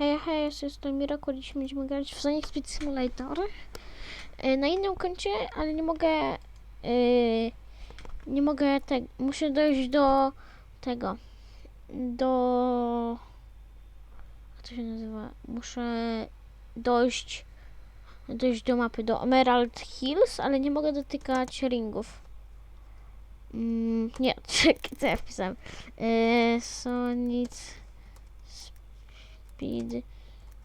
Hej, hej, jestem Miracle, dzisiaj będziemy grać w Sonic Speed Simulator. E, Na innym koncie, ale nie mogę... e, Nie mogę tak... Muszę dojść do tego. Do... Jak to się nazywa? Muszę dojść... Dojść do mapy, do Emerald Hills, ale nie mogę dotykać ringów. Mm, nie, czekaj, co ja wpisałem? E, Sonic Speed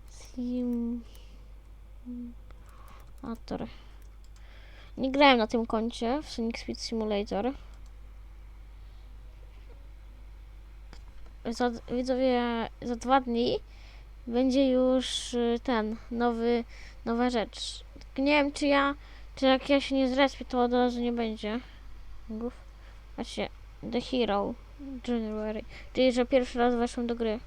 Simulator. Nie grałem na tym koncie w Sonic Speed Simulator. Za, widzowie, za dwa dni będzie już y, ten nowy, nowa rzecz. Nie wiem, czy ja, czy jak ja się nie zrespię, to od razu nie będzie. Gów. The Hero January. Czyli, że pierwszy raz weszłem do gry.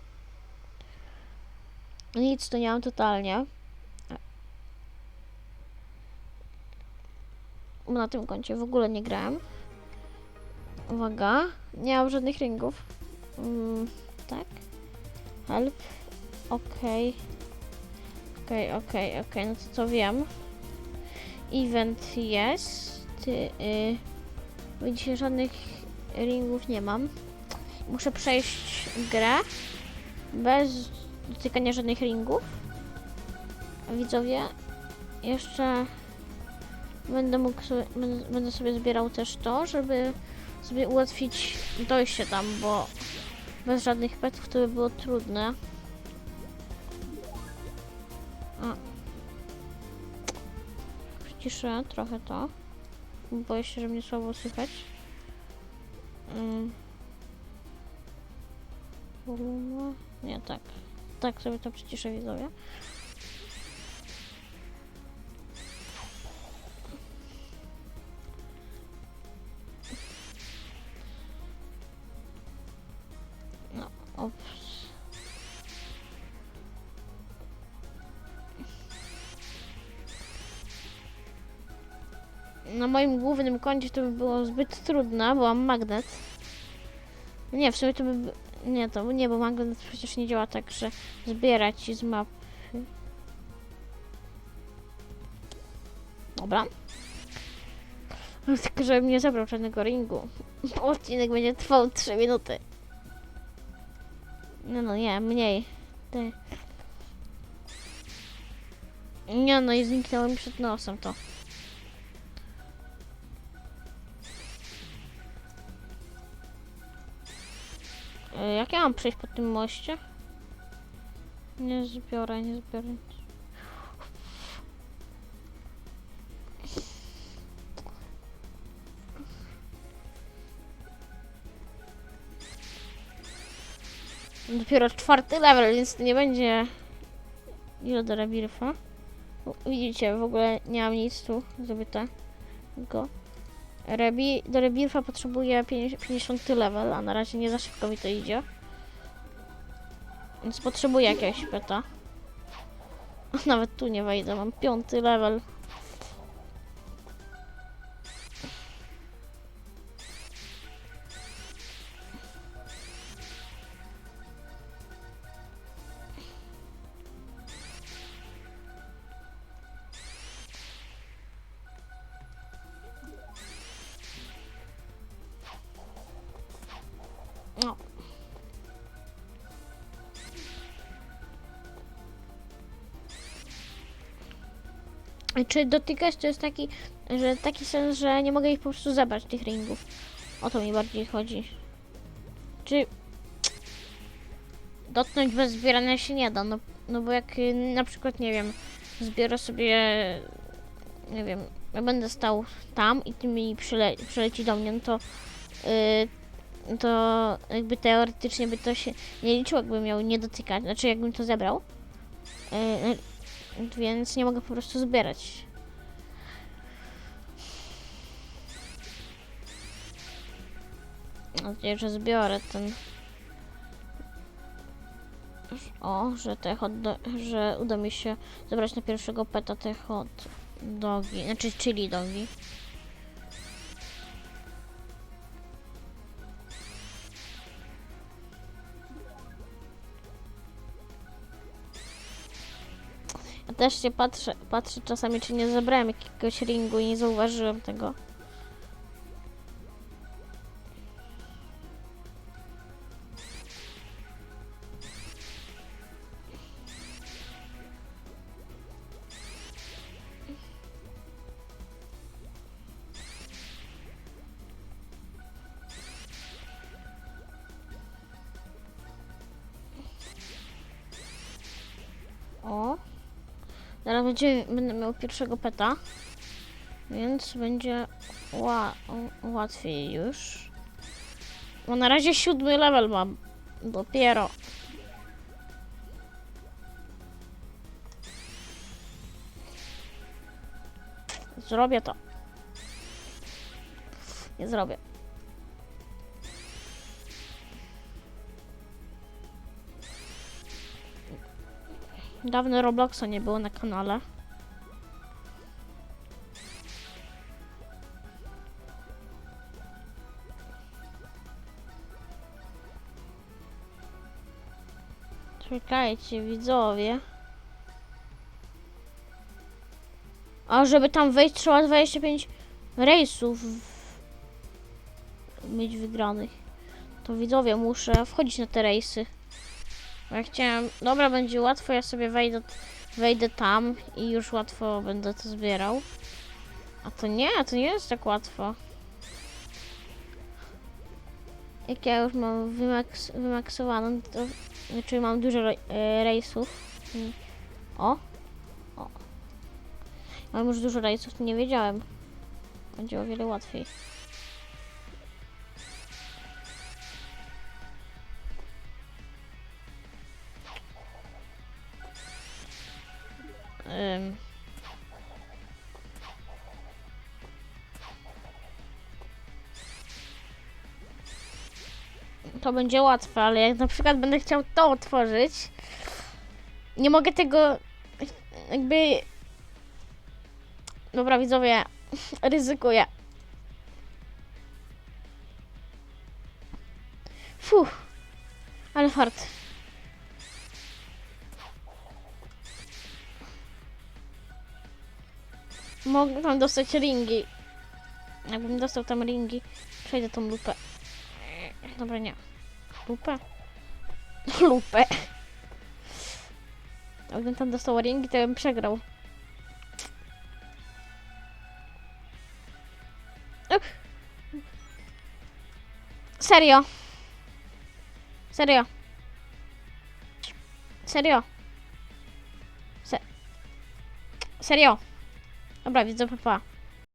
Nic tu nie mam totalnie. Na tym koncie w ogóle nie grałem. Uwaga, nie mam żadnych ringów. Mm, tak. Help. Okej. Okej, okej, okej, no to co wiem. Event jest. Y, Widzicie, żadnych ringów nie mam. Muszę przejść grę bez dotykania żadnych ringów. Widzowie, jeszcze będę mógł sobie, będę, sobie zbierał też to, żeby sobie ułatwić dojście tam, bo bez żadnych petów to by było trudne. A. Przyciszę trochę to. Boję się, że mnie słabo słychać. Mm. Volume. Nie, tak. Tak sobie to przyciszę widzowie. No. Na moim głównym koncie to by było zbyt trudne, bo mam magnet. Nie, w sumie to by... Nie, to nie, bo magnet przecież nie działa tak, że zbierać z mapy. Dobra. Tylko, żebym nie zabrał żadnego ringu. Odcinek będzie trwał 3 minuty. No, no, nie, mniej. Ty. Nie, no i zniknęło mi przed nosem to. Mam przejść po tym moście? Nie zbiorę, nie zbiorę. Dopiero czwarty level, więc to nie będzie ile do. Widzicie, w ogóle nie mam nic tu zdobytego. Rebi do rebirfa potrzebuję 50 level, a na razie nie za szybko mi to idzie. Więc potrzebuję jakiegoś peta. Nawet tu nie wejdę, mam piąty level. No. Czy dotykać to jest taki, że taki sens, że nie mogę ich po prostu zabrać tych ringów. O to mi bardziej chodzi. Czy dotknąć bez zbierania się nie da, no, no bo jak y, na przykład, nie wiem, zbiorę sobie, nie wiem, ja będę stał tam i ty mi przyle, przyleci do mnie, no to y, to jakby teoretycznie by to się nie liczyło, jakbym miał nie dotykać, znaczy jakbym to zebrał. Yy, więc nie mogę po prostu zbierać. Mam nadzieję, że zbiorę ten. O, że te hot że uda mi się zebrać na pierwszego peta te hot dogi, znaczy chili dogi. Też się patrzę, patrzę czasami, czy nie zebrałem jakiegoś ringu i nie zauważyłem tego. Będzie, będę miał pierwszego peta. Więc będzie ła, łatwiej już. Bo na razie siódmy level mam. Dopiero. Zrobię to. Nie zrobię. Dawno Robloxa nie było na kanale. Czekajcie, widzowie. A żeby tam wejść trzeba 25 rejsów mieć wygranych. To widzowie, muszę wchodzić na te rejsy. Ja chciałem, dobra, będzie łatwo, ja sobie wejdę, wejdę tam i już łatwo będę to zbierał. A to nie, to nie jest tak łatwo. Jak ja już mam wymaks, wymaksowaną, to znaczy mam dużo e, rejsów. O, o. Mam już dużo rejsów, to nie wiedziałem. Będzie o wiele łatwiej. Ym. To będzie łatwe, ale jak na przykład będę chciał to otworzyć, nie mogę tego jakby... Dobra widzowie, ryzykuję. Fuh, ale fart. Mogę tam dostać ringi. Jakbym dostał tam ringi, przejdę tą lupę. Dobra, nie. Lupę? Lupę. Jakbym tam dostał ringi, to bym przegrał. Serio. Serio. Serio. Se Serio. Dobra, widzę papa.